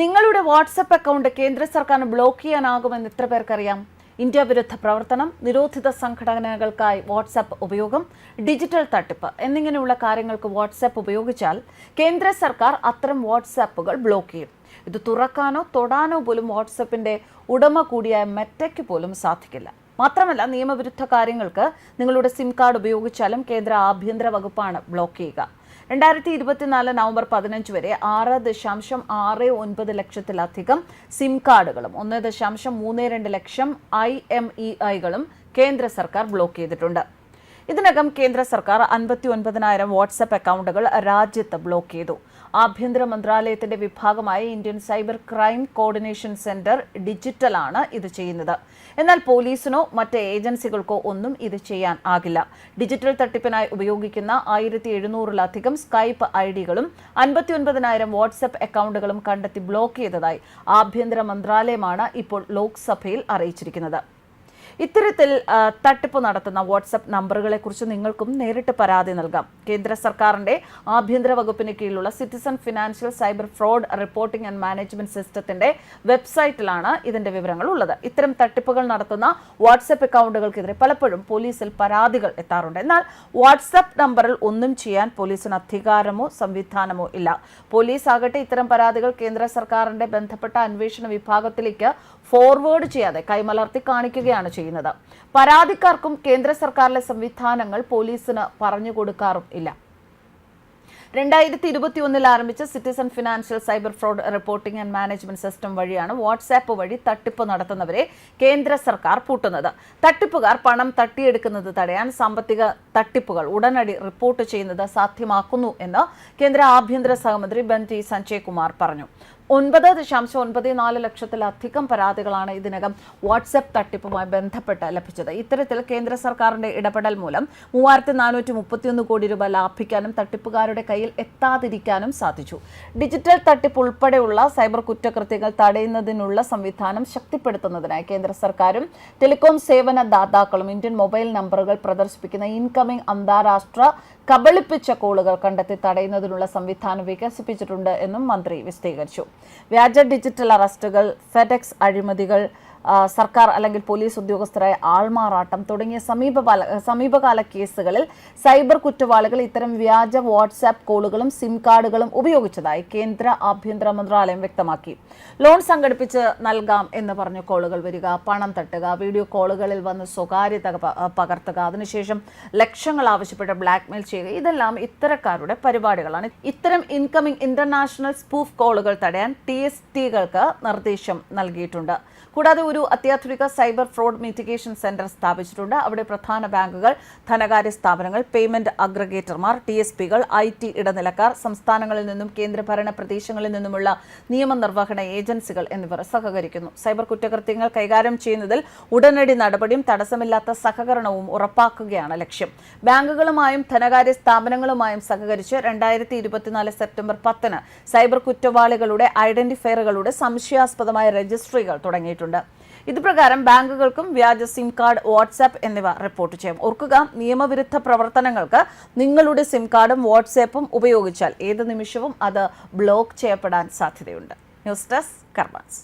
നിങ്ങളുടെ WhatsApp account കേന്ദ്ര സർക്കാർ ബ്ലോക്ക് ചെയ്യാനാകുമെന്ന് എത്ര പേർക്കറിയാം? ഇന്ത്യ വിരുദ്ധ പ്രവർത്തനം നിരോധിത സംഘടനകൾക്കായി വാട്സാപ്പ് ഉപയോഗം ഡിജിറ്റൽ തട്ടിപ്പ് എന്നിങ്ങനെയുള്ള കാര്യങ്ങൾക്ക് വാട്സാപ്പ് ഉപയോഗിച്ചാൽ കേന്ദ്ര സർക്കാർ അത്തരം വാട്സാപ്പുകൾ ബ്ലോക്ക് ചെയ്യും. ഇത് തുറക്കാനോ തൊടാനോ പോലും വാട്സപ്പിന്റെ ഉടമ കൂടിയായ മെറ്റയ്ക്ക് പോലും സാധിക്കില്ല. മാത്രമല്ല നിയമവിരുദ്ധ കാര്യങ്ങൾക്ക് നിങ്ങളുടെ സിം കാർഡ് ഉപയോഗിച്ചാലും കേന്ദ്ര ആഭ്യന്തര വകുപ്പാണ് ബ്ലോക്ക് ചെയ്യുക. രണ്ടായിരത്തി ഇരുപത്തിനാല് നവംബർ പതിനഞ്ച് വരെ ആറ് ദശാംശം ആറ് ഒൻപത് ലക്ഷത്തിലധികം സിം കാർഡുകളും ഒന്ന് ദശാംശം മൂന്ന് രണ്ട് ലക്ഷം ഐ എം ഇ ഐകളും കേന്ദ്ര സർക്കാർ ബ്ലോക്ക് ചെയ്തിട്ടുണ്ട്. ഇതിനകം കേന്ദ്ര സർക്കാർ അൻപത്തി ഒൻപതിനായിരം വാട്സപ്പ് അക്കൗണ്ടുകൾ രാജ്യത്ത് ബ്ലോക്ക് ചെയ്തു. ആഭ്യന്തര മന്ത്രാലയത്തിന്റെ വിഭാഗമായ Indian cyber crime coordination centre ഡിജിറ്റലാണ് ഇത് ചെയ്യുന്നത്. എന്നാൽ പോലീസിനോ മറ്റ് ഏജൻസികൾക്കോ ഒന്നും ഇത് ചെയ്യാൻ ആകില്ല. ഡിജിറ്റൽ തട്ടിപ്പിനായി ഉപയോഗിക്കുന്ന ആയിരത്തി എഴുന്നൂറിലധികം സ്കൈപ്പ് ഐ ഡികളും അൻപത്തി ഒൻപതിനായിരം വാട്സപ്പ് അക്കൗണ്ടുകളും കണ്ടെത്തി ബ്ലോക്ക് ചെയ്തതായി ആഭ്യന്തര മന്ത്രാലയമാണ് ഇപ്പോൾ ലോക്സഭയിൽ അറിയിച്ചിരിക്കുന്നത്. ഇത്തരത്തിൽ തട്ടിപ്പ് നടത്തുന്ന വാട്സപ്പ് നമ്പറുകളെ കുറിച്ച് നിങ്ങൾക്കും നേരിട്ട് പരാതി നൽകാം. കേന്ദ്ര സർക്കാരിന്റെ ആഭ്യന്തര വകുപ്പിന് കീഴിലുള്ള citizen financial cyber fraud reporting and management സിസ്റ്റത്തിന്റെ വെബ്സൈറ്റിലാണ് ഇതിന്റെ വിവരങ്ങൾ ഉള്ളത് ഇത്തരം തട്ടിപ്പുകൾ നടത്തുന്ന വാട്സപ്പ് അക്കൗണ്ടുകൾക്കെതിരെ പലപ്പോഴും പോലീസിൽ പരാതികൾ എത്താറുണ്ട്. എന്നാൽ വാട്സപ്പ് നമ്പറിൽ ഒന്നും ചെയ്യാൻ പോലീസിന് അധികാരമോ സംവിധാനമോ ഇല്ല. പോലീസ് ആകട്ടെ ഇത്തരം പരാതികൾ കേന്ദ്ര സർക്കാരിന്റെ ബന്ധപ്പെട്ട അന്വേഷണ വിഭാഗത്തിലേക്ക് ഫോർവേഡ് ചെയ്യാതെ കൈമലർത്തി കാണിക്കുകയാണ് ചെയ്യുന്നത്. പരാതിക്കാർക്കും കേന്ദ്ര സർക്കാരിലെ സംവിധാനങ്ങൾ പോലീസിന് പറഞ്ഞു കൊടുക്കാറും ഇല്ല. രണ്ടായിരത്തി ഇരുപത്തി ഒന്നിൽ ആരംഭിച്ച citizen financial cyber fraud reporting and management system വഴിയാണ് വാട്സാപ്പ് വഴി തട്ടിപ്പ് നടത്തുന്നവരെ കേന്ദ്ര സർക്കാർ പൂട്ടുന്നത്. തട്ടിപ്പുകാർ പണം തട്ടിയെടുക്കുന്നത് തടയാൻ സാമ്പത്തിക തട്ടിപ്പുകൾ ഉടനടി റിപ്പോർട്ട് ചെയ്യുന്നത് സാധ്യമാക്കുന്നു എന്ന് കേന്ദ്ര ആഭ്യന്തര സഹമന്ത്രി ബന്തി സഞ്ജയ് കുമാർ പറഞ്ഞു. ഒൻപത് ദശാംശം ഒൻപത് നാല് ലക്ഷത്തിലധികം പരാതികളാണ് ഇതിനകം വാട്സപ്പ് തട്ടിപ്പുമായി ബന്ധപ്പെട്ട് ലഭിച്ചത്. ഇത്തരത്തിൽ കേന്ദ്ര സർക്കാരിന്റെ ഇടപെടൽ മൂലം മൂവായിരത്തി നാനൂറ്റി മുപ്പത്തിയൊന്ന് കോടി രൂപ ലാഭിക്കാനും തട്ടിപ്പുകാരുടെ കയ്യിൽ എത്താതിരിക്കാനും സാധിച്ചു. ഡിജിറ്റൽ തട്ടിപ്പ് ഉൾപ്പെടെയുള്ള സൈബർ കുറ്റകൃത്യങ്ങൾ തടയുന്നതിനുള്ള സംവിധാനം ശക്തിപ്പെടുത്തുന്നതിനായി കേന്ദ്ര സർക്കാരും ടെലികോം സേവന ദാതാക്കളും ഇന്ത്യൻ മൊബൈൽ നമ്പറുകൾ പ്രദർശിപ്പിക്കുന്ന ഇൻകമിംഗ് അന്താരാഷ്ട്ര കബളിപ്പിച്ച കോളുകൾ കണ്ടെത്തി തടയുന്നതിനുള്ള സംവിധാനം വികസിപ്പിച്ചിട്ടുണ്ട് എന്നും മന്ത്രി വിശദീകരിച്ചു. വ്യാജ ഡിജിറ്റൽ അറസ്റ്റുകൾ ഫെഡെക്സ് അഴിമതികൾ സർക്കാർ അല്ലെങ്കിൽ പോലീസ് ഉദ്യോഗസ്ഥരായ ആൾമാറാട്ടം തുടങ്ങിയ സമീപകാല സമീപകാല കേസുകളിൽ സൈബർ കുറ്റവാളികൾ ഇത്തരം വ്യാജ വാട്സാപ്പ് കോളുകളും സിം കാർഡുകളും ഉപയോഗിച്ചതായി കേന്ദ്ര ആഭ്യന്തര മന്ത്രാലയം വ്യക്തമാക്കി. ലോൺ സംഘടിപ്പിച്ച് നൽകാം എന്ന് പറഞ്ഞ് കോളുകൾ വരിക പണം തട്ടുക വീഡിയോ കോളുകളിൽ വന്ന് സ്വകാര്യത പകർത്തുക അതിനുശേഷം ലക്ഷങ്ങൾ ആവശ്യപ്പെട്ട് ബ്ലാക്ക്മെയിൽ ചെയ്യുക ഇതെല്ലാം ഇത്തരക്കാരുടെ പരിപാടികളാണ്. ഇത്തരം ഇൻകമിംഗ് ഇന്റർനാഷണൽ സ്പൂഫ് കോളുകൾ തടയാൻ ടി എസ് ടികൾക്ക് നിർദ്ദേശം നൽകിയിട്ടുണ്ട്. കൂടാതെ ഒരു അത്യാധുനിക സൈബർ ഫ്രോഡ് മിറ്റിഗേഷൻ സെന്റർ സ്ഥാപിച്ചിട്ടുണ്ട്. അവിടെ പ്രധാന ബാങ്കുകൾ ധനകാര്യ സ്ഥാപനങ്ങൾ പേയ്മെന്റ് അഗ്രഗേറ്റർമാർ ടി എസ് പികൾ ഐ ടി ഇടനിലക്കാർ സംസ്ഥാനങ്ങളിൽ നിന്നും കേന്ദ്രഭരണ പ്രദേശങ്ങളിൽ നിന്നുമുള്ള നിയമനിർവഹണ ഏജൻസികൾ എന്നിവർ സഹകരിക്കുന്നു. സൈബർ കുറ്റകൃത്യങ്ങൾ കൈകാര്യം ചെയ്യുന്നതിൽ ഉടനടി നടപടിയും തടസ്സമില്ലാത്ത സഹകരണവും ഉറപ്പാക്കുകയാണ് ലക്ഷ്യം. ബാങ്കുകളുമായും ധനകാര്യ സ്ഥാപനങ്ങളുമായും സഹകരിച്ച് രണ്ടായിരത്തി ഇരുപത്തിനാല് സെപ്റ്റംബർ പത്തിന് സൈബർ കുറ്റവാളികളുടെ ഐഡന്റിഫയറുകളുടെ സംശയാസ്പദമായ രജിസ്ട്രികൾ തുടങ്ങിയിട്ടുണ്ട്. ഇത് പ്രകാരം ബാങ്കുകൾക്കും വ്യാജ സിം കാർഡ് വാട്സാപ്പ് എന്നിവ റിപ്പോർട്ട് ചെയ്യും. ഓർക്കുക നിയമവിരുദ്ധ പ്രവർത്തനങ്ങൾക്ക് നിങ്ങളുടെ സിം കാർഡും വാട്സാപ്പും ഉപയോഗിച്ചാൽ ഏത് നിമിഷവും അത് ബ്ലോക്ക് ചെയ്യപ്പെടാൻ സാധ്യതയുണ്ട്. News desk കർമാൻസ്.